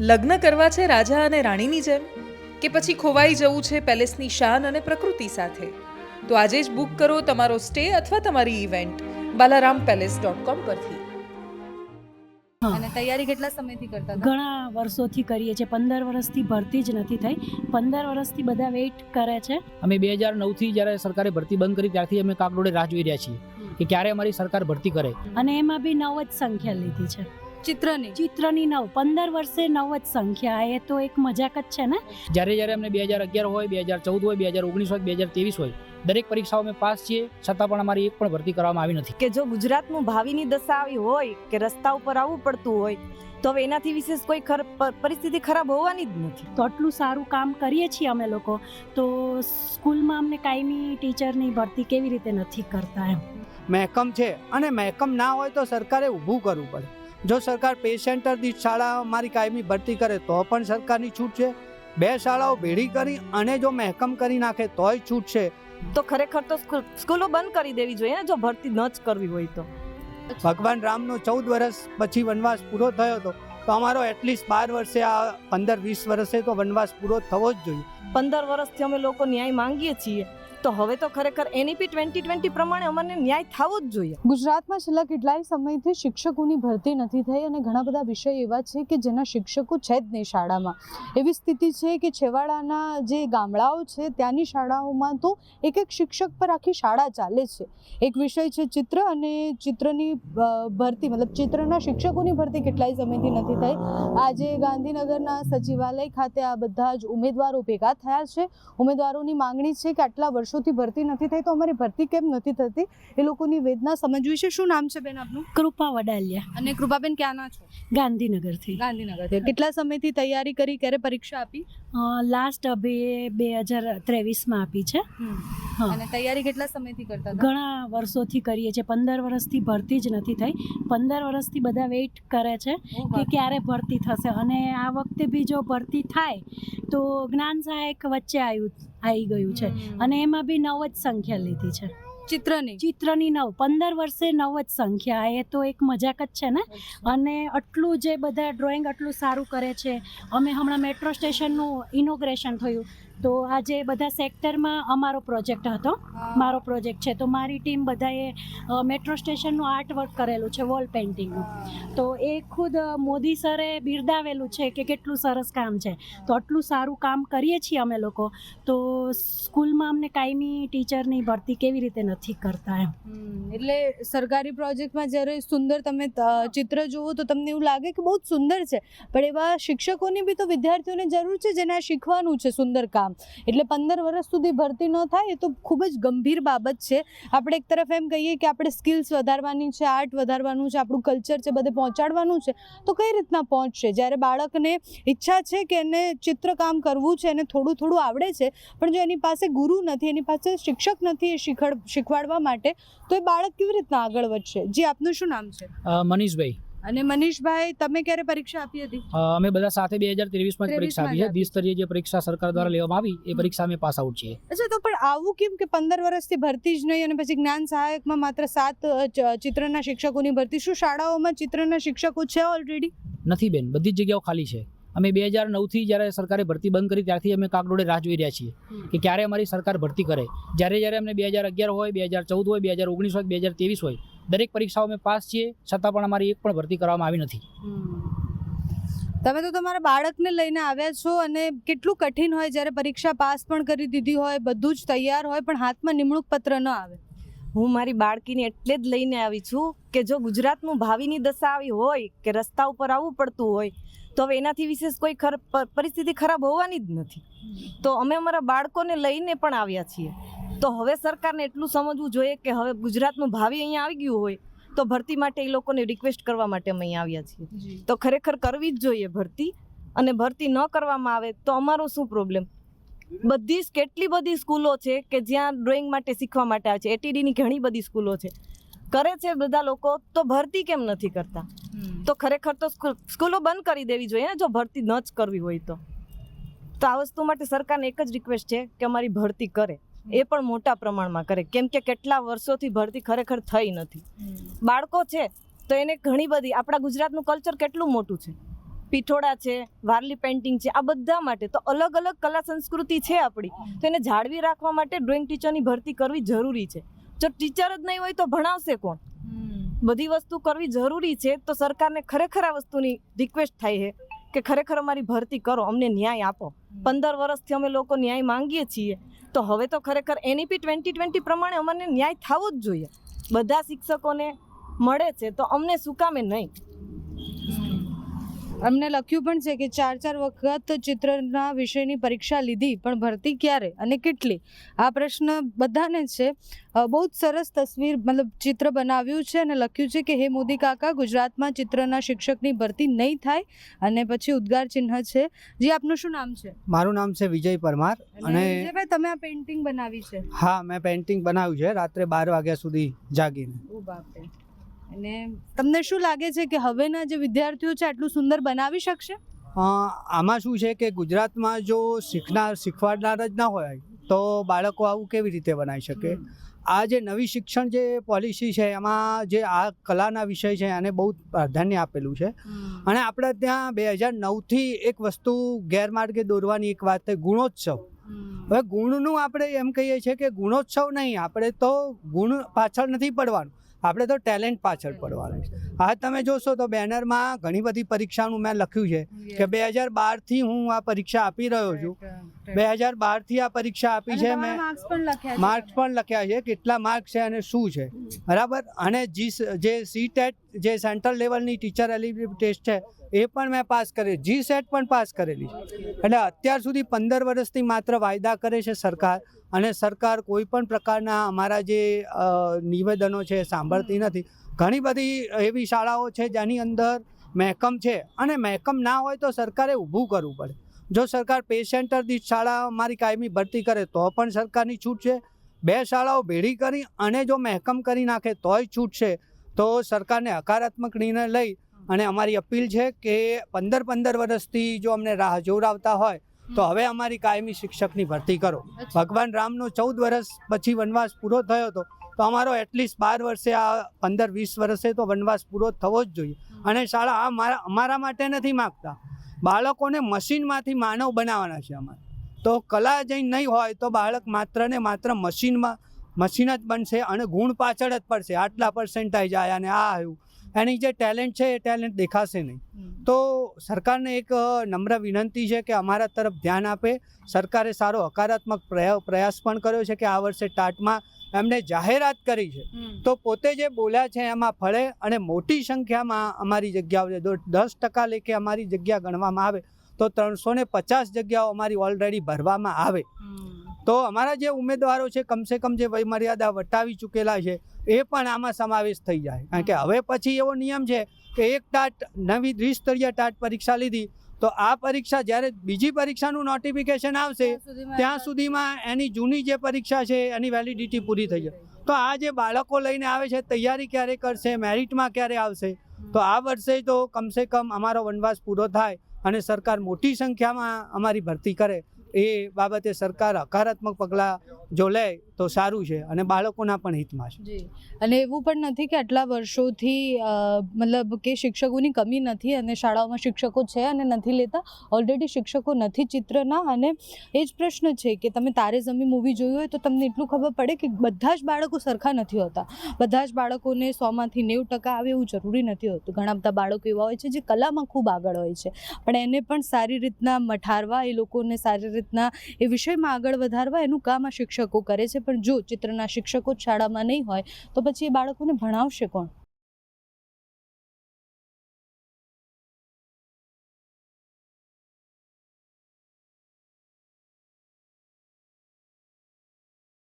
લગ્ન કરવા છે રાજા અને રાણીની જેમ? કે પછી ખોવાઈ જવું છે પેલેસની શાન અને પ્રકૃતિ સાથે? તો આજે જ બુક કરો તમારો સ્ટે અથવા તમારી event Balaram palace dot com પરથી. અને તૈયારી કેટલા સમયથી કરતા ઘણા વર્ષોથી કરીએ છીએ. પંદર વર્ષથી ભરતી જ નથી થઈ. પંદર વર્ષથી બધા વેઇટ કરે છે. અમે બે હજાર નવથી જ્યારે સરકારે ભરતી બંધ કરી ત્યારથી અમે કાગડોળે રાહ જોઈ રહ્યા છીએ કે ક્યારે અમારી સરકાર ભરતી કરે. અને એમાં બી નવ જ સંખ્યા લીધી છે. ચિત્રની. ચિત્રની નવ. પંદર વર્ષે નવ જ સંખ્યા. એ તો એક મજાક જ છે ને? જ્યારે જ્યારે અમને બે હજાર અગિયાર હોય બે હજાર ચૌદ હોય બે હજાર ઓગણીસ હોય બે હજાર ત્રેવીસ હોય દરેક પરીક્ષાઓ અમે પાસ છીએ છતાં પણ અમારી એક પણ ભરતી કરવામાં આવી નથી. કે જો ગુજરાતનું ભાવિની દશા આવી હોય કે રસ્તા ઉપર આવવું પડતું હોય તો હવે એનાથી વિશેષ કોઈ ખર- પરિસ્થિતિ ખરાબ હોવાની જ નથી. તો આટલું સારું કામ કરીએ છીએ અમે લોકો. તો સ્કૂલમાં અમને કાયમી ટીચરની ભરતી કેવી રીતે નથી કરતા એમ? મહેકમ છે અને મહેકમ ના હોય તો સરકારે ઊભું કરવું પડે. જો સરકાર પે સેન્ટર દીઠ મારી કાયમી ભરતી કરે તો પણ સરકારની છૂટ છે. બે શાળાઓ ભેળી કરી અને જો મહેકમ કરી નાખે તોય છૂટ છે. તો ખરેખર તો સ્કૂલ- સ્કૂલો બંધ કરી દેવી જોઈએ ને જો ભરતી ન જ કરવી હોય તો. ભગવાન રામનો ચૌદ વર્ષ પછી વનવાસ પૂરો થયો હતો. તો અમારો એટલીસ્ટ બાર વર્ષે આ પંદર વીસ વર્ષે તો વનવાસ પૂરો થવો જ જોઈએ. પંદર વર્ષથી અમે લોકો ન્યાય માંગીએ છીએ. તો હવે તો ખરેખર એનઈપી ટ્વેન્ટી ટ્વેન્ટી પ્રમાણે અમને ન્યાય થવો જ જોઈએ. ગુજરાતમાં છેલ્લા કેટલાય સમયથી શિક્ષકોની ભરતી નથી થઈ અને ઘણા બધા વિષય એવા છે કે જેના શિક્ષકો છે જ નહીં શાળામાં. એવી સ્થિતિ છે કે છેવાડાના જે ગામડાઓ છે ત્યાંની શાળાઓમાં તો એક એક શિક્ષક પર આખી શાળા ચાલે છે. એક વિષય છે ચિત્ર અને ચિત્રની ભરતી, મતલબ ચિત્રના શિક્ષકોની ભરતી કેટલાય સમયથી નથી થઈ. આજે ગાંધીનગરના સચિવાલય ખાતે આ બધા જ ઉમેદવારો ભેગા થયા છે. ઉમેદવારોની માંગણી છે કે આટલા વર્ષોથી ભરતી નથી થઈ તો અમારી ભરતી કેમ નથી થતી? એ લોકોની વેદના સમજવી છે. શું નામ છે બેન આપનું? કૃપા વડાલિયા. અને કૃપાબેન ક્યાંના છો? ગાંધીનગરથી. ગાંધીનગરથી. કેટલા સમયથી તૈયારી કરી ક્યારે પરીક્ષા આપી? લાસ્ટ બે બે હજાર ત્રેવીસમાં આપી છે. અને તૈયારી કેટલા સમયથી કરતા ઘણા વર્ષોથી કરીએ છીએ. પંદર વર્ષથી ભરતી જ નથી થઈ. પંદર વર્ષથી બધા વેઇટ કરે છે કે ક્યારે ભરતી થશે. અને આ વખતે બી જો ભરતી થાય તો જ્ઞાન સહાયક વચ્ચે આવ્યું આવી ગયું છે. અને એમાં બી નવ જ સંખ્યા લીધી છે. ચિત્રની? ચિત્રની નવ. પંદર વર્ષે નવ જ સંખ્યા. એ તો એક મજાક જ છે ને? અને આટલું જે બધા ડ્રોઈંગ આટલું સારું કરે છે. અમે હમણાં મેટ્રો સ્ટેશનનું ઇનોગ્રેશન થયું. તો આજે બધા સેક્ટરમાં અમારો પ્રોજેક્ટ હતો. મારો પ્રોજેક્ટ છે. તો મારી ટીમ બધાએ મેટ્રો સ્ટેશનનું આર્ટ વર્ક કરેલું છે વોલ પેઇન્ટિંગનું તો એ ખુદ મોદી સરે બિરદાવેલું છે કે કેટલું સરસ કામ છે. તો આટલું સારું કામ કરીએ છીએ અમે લોકો. તો સ્કૂલમાં અમને કાયમી ટીચરની ભરતી કેવી રીતે નથી કરતા એમ. એટલે સરકારી પ્રોજેક્ટમાં જ્યારે સુંદર તમે ચિત્ર જુઓ તો તમને એવું લાગે કે બહુ જ સુંદર છે. પણ એવા શિક્ષકોની બી તો વિદ્યાર્થીઓને જરૂર છે જેને શીખવાનું છે સુંદર કામ. એટલે પંદર વર્ષ સુધી ભરતી ન થાય એ તો ખૂબ જ ગંભીર બાબત છે. આપણે એક તરફ એમ કહીએ કે આપણે સ્કિલ્સ વધારવાની છે આર્ટ વધારવાનું છે, આપણું કલ્ચર છે, બધે પહોંચાડવાનું છે, તો કઈ રીતના પહોંચશે? જ્યારે બાળકને ઈચ્છા છે કે એને ચિત્રકામ કરવું છે, એને થોડું થોડું આવડે છે, પણ જો એની પાસે ગુરુ નથી, એની પાસે શિક્ષક નથી એ શીખડ, શીખવાડવા માટે, તો એ બાળક કેવી રીતના આગળ વધશે? જી, આપનું શું નામ છે? મનીષભાઈ. અને મનીષભાઈ તમે ક્યારે પરીક્ષા આપી હતી? અમે બધા સાથે બે હજાર ત્રેવીસમાં માં પરીક્ષા આપી છે. દ્વિસ્તરીય જે પરીક્ષા સરકાર દ્વારા લેવામાં આવી એ પરીક્ષા અમે પાસ આઉટ છીએ. અચ્છા તો પણ આવું કેમ કે પંદર વર્ષથી ભરતી જ નહીં અને પછી જ્ઞાન સહાયકમાં માત્ર સાત ચિત્રના શિક્ષકોની ભરતી. શું શાળાઓમાં ચિત્રના શિક્ષકો છે ઓલરેડી નથી બેન બધી જ જગ્યાઓ ખાલી છે. અમે બે હજાર નવથી જ્યારે સરકારે ભરતી બંધ કરી ત્યારથી અમે કાગડોળે રાહ જોઈ રહ્યા છીએ કે ક્યારે અમારી સરકાર ભરતી કરે. જ્યારે જ્યારે અમને બે હજાર અગિયાર હોય બે હજાર ચૌદ હોય બે હજાર ઓગણીસ હોય બે હજાર ત્રેવીસ હોય દરેક પરીક્ષાઓ અમે પાસ છીએ છતાં પણ અમારી એક પણ ભરતી કરવામાં આવી નથી. તમે તો તમારા બાળકને લઈને આવ્યા છો અને કેટલું કઠિન હોય જ્યારે પરીક્ષા પાસ પણ કરી દીધી હોય બધું જ તૈયાર હોય પણ હાથમાં નિમણૂક પત્ર ન આવે. હું મારી બાળકીને એટલે જ લઈને આવી છું કે જો ગુજરાતનું ભાવિની દશા આવી હોય કે રસ્તા ઉપર આવવું પડતું હોય તો હવે એનાથી વિશેષ કોઈ પરિસ્થિતિ ખરાબ હોવાની જ નથી. તો અમે અમારા બાળકોને લઈને પણ આવ્યા છીએ. તો હવે સરકારને એટલું સમજવું જોઈએ કે હવે ગુજરાતનું ભાવિ અહીંયા આવી ગયું હોય તો ભરતી માટે એ લોકોને રિક્વેસ્ટ કરવા માટે અમે અહીંયા આવ્યા છીએ. તો ખરેખર કરવી જ જોઈએ ભરતી અને ભરતી ન કરવામાં આવે તો અમારો શું પ્રોબ્લેમ બધી જ કેટલી બધી સ્કૂલો છે કે જ્યાં ડ્રોઈંગ માટે શીખવા માટે આવે છે. એટીડીની ઘણી બધી સ્કૂલો છે. કરે છે બધા લોકો તો ભરતી કેમ નથી કરતા? તો ખરેખર તો સ્કૂલ- બંધ કરી દેવી જોઈએ ને જો ભરતી ન જ કરવી હોય તો. તો આ વસ્તુ માટે સરકારને એક જ રિક્વેસ્ટ છે કે અમારી ભરતી કરે. એ પણ મોટા પ્રમાણમાં કરે. કેમ કે કેટલા વર્ષોથી ભરતી ખરેખર થઈ નથી. બાળકો છે તો એને ઘણી બધી આપણા ગુજરાતનું કલ્ચર કેટલું મોટું છે? પીઠોડા છે વારલી પેઇન્ટિંગ છે આ બધા માટે તો અલગ અલગ કલા સંસ્કૃતિ છે આપણી. તો એને જાળવી રાખવા માટે ડ્રોઈંગ ટીચરની ભરતી કરવી જરૂરી છે. જો ટીચર જ નહીં હોય તો ભણાવશે કોણ? બધી વસ્તુ કરવી જરૂરી છે તો સરકારને ખરેખર આ વસ્તુની રિક્વેસ્ટ થાય છે કે ખરેખર અમારી ભરતી કરો અમને ન્યાય આપો. પંદર વર્ષથી અમે લોકો ન્યાય માંગીએ છીએ. તો હવે તો ખરેખર એનઈપી ટ્વેન્ટી ટ્વેન્ટી પ્રમાણે અમને ન્યાય થવો જ જોઈએ. બધા શિક્ષકોને મળે છે તો અમને શું કામે નહીં? અમને લખ્યું પણ છે કે ચાર ચાર વખત ચિત્રના વિષયની પરીક્ષા લીધી પણ ભરતી ક્યારે અને કેટલી? આ પ્રશ્ન બધાને છે. બહુ જ સરસ તસવીર મતલબ ચિત્ર બનાવ્યું છે અને લખ્યું છે કે હે મોદી કાકા ગુજરાતમાં ચિત્રના શિક્ષકની ભરતી નહીં થાય અને પછી ઉદ્ગાર ચિહ્ન છે. જે આપનું શું નામ છે? મારું નામ છે વિજય પરમાર અને વિજયભાઈ તમે આ પેઇન્ટિંગ બનાવી છે? હા મેં પેઇન્ટિંગ બનાવ્યું છે રાત્રે બાર વાગ્યા સુધી જાગીને. ઓ અને તમને શું લાગે છે કે હવેના જે વિદ્યાર્થીઓ છે આટલું સુંદર બનાવી શકશે? આમાં શું છે કે ગુજરાતમાં જો શીખનાર શીખવાડનાર જ ના હોય તો બાળકો આવું કેવી રીતે બનાવી શકે? આ જે નવી શિક્ષણ જે પોલિસી છે એમાં જે આ કલાના વિષય છે એને બહુ પ્રાધાન્ય આપેલું છે. અને આપણે ત્યાં બે હજાર નવથી એક વસ્તુ ગેરમાર્ગે દોરવાની એક વાત છે ગુણોત્સવ. હવે ગુણનું આપણે એમ કહીએ છીએ કે ગુણોત્સવ નહીં આપણે તો ગુણ પાછળ નથી પડવાનું. આપણે તો ટેલેન્ટ પાછળ પડવાનું છે. હા તમે જોશો તો બેનરમાં ઘણી બધી પરીક્ષાનું મેં લખ્યું છે કે બે હજાર બારથી હું આ પરીક્ષા આપી રહ્યો છું. બે હજાર બારથી આ પરીક્ષા આપી છે મેં. માર્ક્સ પણ લખ્યા છે? કેટલા માર્ક્સ છે અને શું છે. બરાબર? અને જી જે સી ટેટ જે સેન્ટ્રલ લેવલની ટીચર એલિજિબિલિટી ટેસ્ટ છે એ પણ મેં પાસ કરી જી સેટ પણ પાસ કરેલી છે. એટલે અત્યાર સુધી પંદર વર્ષથી માત્ર વાયદા કરે છે સરકાર. અને સરકાર કોઈ પણ પ્રકારના અમારા જે નિવેદનો છે સાંભળતી નથી. ઘણી બધી એવી શાળાઓ છે જેની અંદર મહેકમ છે અને મહેકમ ના હોય તો સરકારે ઊભું કરવું પડે. જો સરકાર પેશન્ટર દીઠ શાળા અમારી કાયમી ભરતી કરે તો પણ સરકારની છૂટ છે. બે શાળાઓ ભેળી કરી અને જો મહેકમ કરી નાખે તોય છૂટ છે. તો સરકારને હકારાત્મક નિર્ણય લઈ અને અમારી અપીલ છે કે પંદર પંદર વર્ષથી જો અમને રાહ જોવડાવતા હોય તો હવે અમારી કાયમી શિક્ષકની ભરતી કરો. ભગવાન રામનો ચૌદ વર્ષ પછી વનવાસ પૂરો થયો હતો તો અમારો એટલીસ્ટ બાર વર્ષે આ પંદર વીસ વર્ષે તો વનવાસ પૂરો થવો જ જોઈએ. અને શાળા આ મારા અમારા માટે નથી માગતા. બાળકોને મશીનમાંથી માનવ બનાવવાના છે અમારે. તો કલા જઈ નહીં હોય તો બાળક માત્ર ને માત્ર મશીનમાં મશીન જ બનશે અને ગુણ પાછળ જ પડશે. આટલા પર્સન્ટાઇજ આવ્યા અને આ આવ્યું. એની જે ટેલેન્ટ છે એ ટેલેન્ટ દેખાશે નહીં. તો સરકારને એક નમ્ર વિનંતી છે કે અમારા તરફ ધ્યાન આપે. સરકારે સારો હકારાત્મક પ્રયા- પ્રયાસ પણ કર્યો છે કે આ વર્ષે ટાટમાં એમણે જાહેરાત કરી છે. તો પોતે જે બોલ્યા છે એમાં ફળે અને મોટી સંખ્યામાં અમારી જગ્યાઓ છે. દસ ટકા લેખે અમારી જગ્યા ગણવામાં આવે તો ત્રણસો ને પચાસ જગ્યાઓ અમારી ઓલરેડી ભરવામાં આવે. તો અમારા જે ઉમેદવારો છે કમસે કમ જે વયમર્યાદા વટાવી ચૂકેલા છે એ પણ આમાં સમાવેશ થઈ જાય. કારણ કે હવે પછી એવો નિયમ છે કે એક ટાટ નવી દ્વિસ્તરીય ટાટ પરીક્ષા લીધી તો આ પરીક્ષા જ્યારે બીજી પરીક્ષાનું નોટિફિકેશન આવશે ત્યાં સુધીમાં એની જૂની જે પરીક્ષા છે એની વેલિડિટી પૂરી થઈ જાય. તો આ જે બાળકો લઈને આવે છે તૈયારી ક્યારે કરશે મેરિટમાં ક્યારે આવશે તો આ વર્ષે તો કમસે કમ અમારો વનવાસ પૂરો થાય અને સરકાર મોટી સંખ્યામાં અમારી ભરતી કરે. એ બાબતે સરકાર હકારાત્મક પગલાં જો લે તો સારું છે અને બાળકોના પણ હિતમાં છે. અને એવું પણ નથી કે આટલા વર્ષોથી મતલબ કે શિક્ષકોની કમી નથી અને શાળાઓમાં શિક્ષકો છે અને નથી લેતા ઓલરેડી શિક્ષકો નથી ચિત્રના અને એ જ પ્રશ્ન છે કે તમે તારે જમી મૂવી જોયું હોય તો તમને એટલું ખબર પડે કે બધા જ બાળકો સરખા નથી હોતા. બધા જ બાળકોને સોમાંથી નેવું ટકા આવે એવું જરૂરી નથી હોતું. ઘણા બધા બાળકો એવા હોય છે જે કલામાં ખૂબ આગળ હોય છે. પણ એને પણ સારી રીતના મઠારવા, એ લોકોને સારી રીતના એ વિષયમાં આગળ વધારવા એનું કામ આ શિક્ષકો કરે છે. પણ જો ચિત્રના શિક્ષકો શાળામાં નહીં હોય તો પછી એ બાળકોને ભણાવશે કોણ?